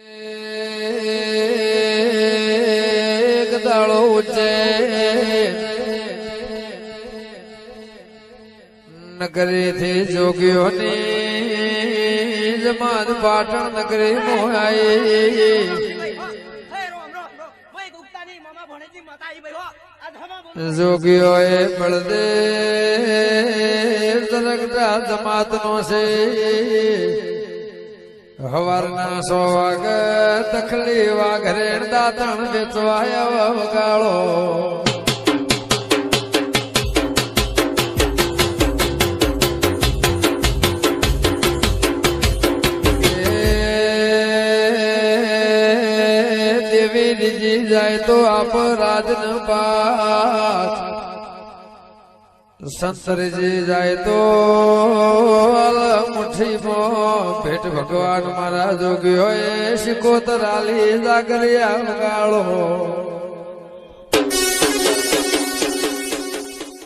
એક દાડો ઉચ્ચે નગરીથી જોગીઓની જમાત પાટણ નગરી મોહાઈ જોગ્યો એ બળદે તરકતા જમાતનો છે હવારના સો વાગ તખલી વાઘરેણ દાતણ વેચવાય વગાળો દેવી જાય તો આપ ન પાસ જાય તો મુઠ્ઠીમાં ભેટ ભગવાન મારા જોગ્યો એ શિકોતરાલી જાગરિયા ગાળો